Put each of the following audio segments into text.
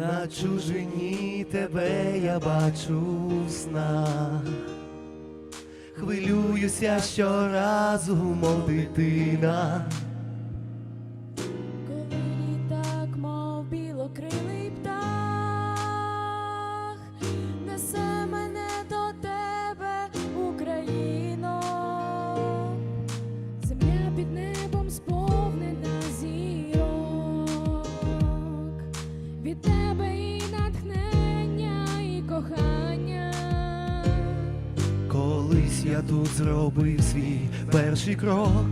На чужині тебе я бачу в снах. Хвилююся щоразу, мов дитина. Колись я тут зробив свій перший крок.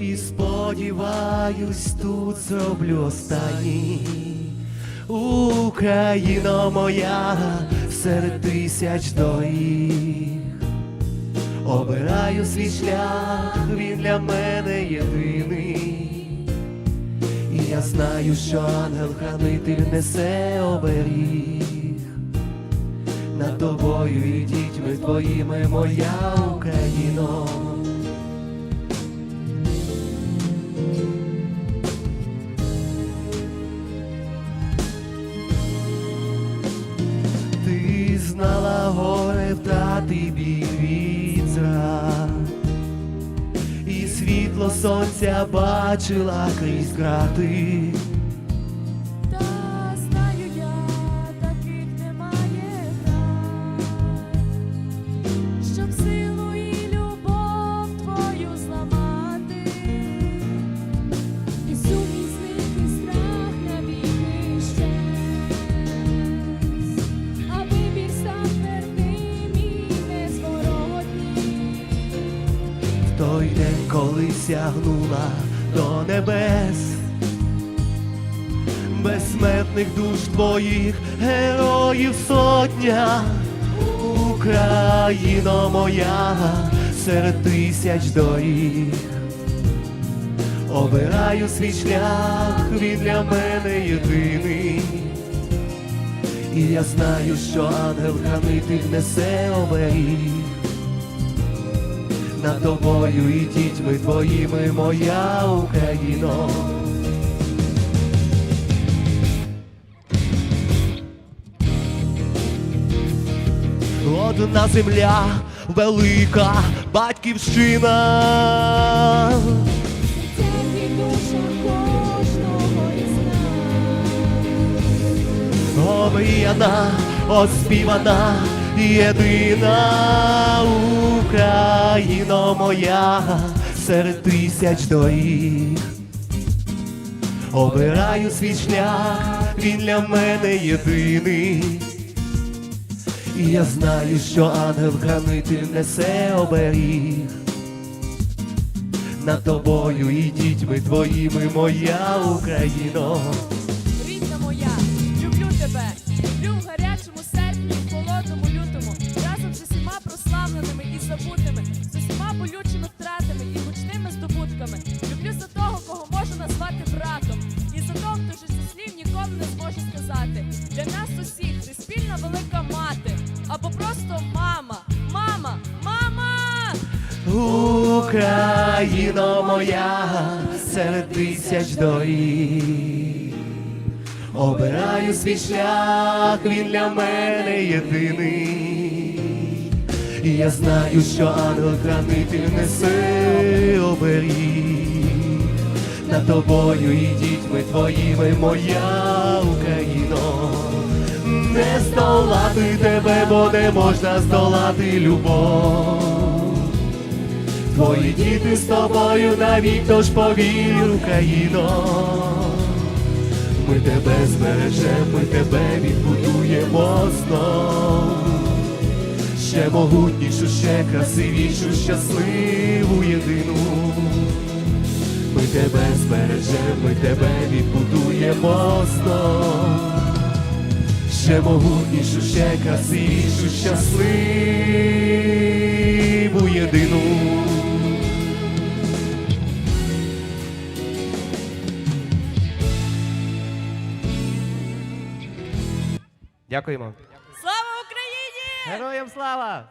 І сподіваюсь, тут зроблю останній. Україно моя серед тисяч доріг. Обираю свій шлях, він для мене єдиний. І я знаю, що ангел-хранитель несе оберіг. Над тобою і дітьми твоїми, моя Україно. Ти знала горе втрати біль від зрад І світло сонця бачила крізь крати. Той день, коли сягнула до небес, безсмертних душ твоїх героїв сотня, Україно моя серед тисяч доріг. Обираю свій шлях, він для мене єдиний. І я знаю, що ангел-хранитель несе оберіг над тобою і дітьми твоїми, моя Україно. Одна земля, велика батьківщина. Це в душах кожного із нас. Омріяна, оспівана, єдина Україно моя серед тисяч доріг. Обираю свій шлях, він для мене єдиний. І я знаю, що ангел-хранитель несе оберіг. Над тобою і дітьми твоїми, моя Україно. Рідна моя, люблю тебе, люблю в усіма прославленими і забутими, з усіма болючими втратами і гучними здобутками. Люблю за того, кого можу назвати братом, і за того, хто ж зі слів нікому не зможе сказати. Для нас усіх ти спільна велика мати, або просто мама, мама, мама! Україно моя серед тисяч доріг. Обираю свій шлях, він для мене єдиний. І я знаю, що ангел-хранитель несе оберіг. Над тобою і дітьми твоїми, моя Україно. Не здолати тебе, бо не можна здолати любов. Твої діти з тобою навік, тож повір, Україно. Ми тебе збережемо, ми тебе відбудуємо знов. Ще могутнішу, ще красивішу, щасливу єдину. Ми тебе збережемо, ми тебе відбудуємо знов. Ще могутнішу, ще красивішу, щасливу єдину. Дякуємо. Героям слава!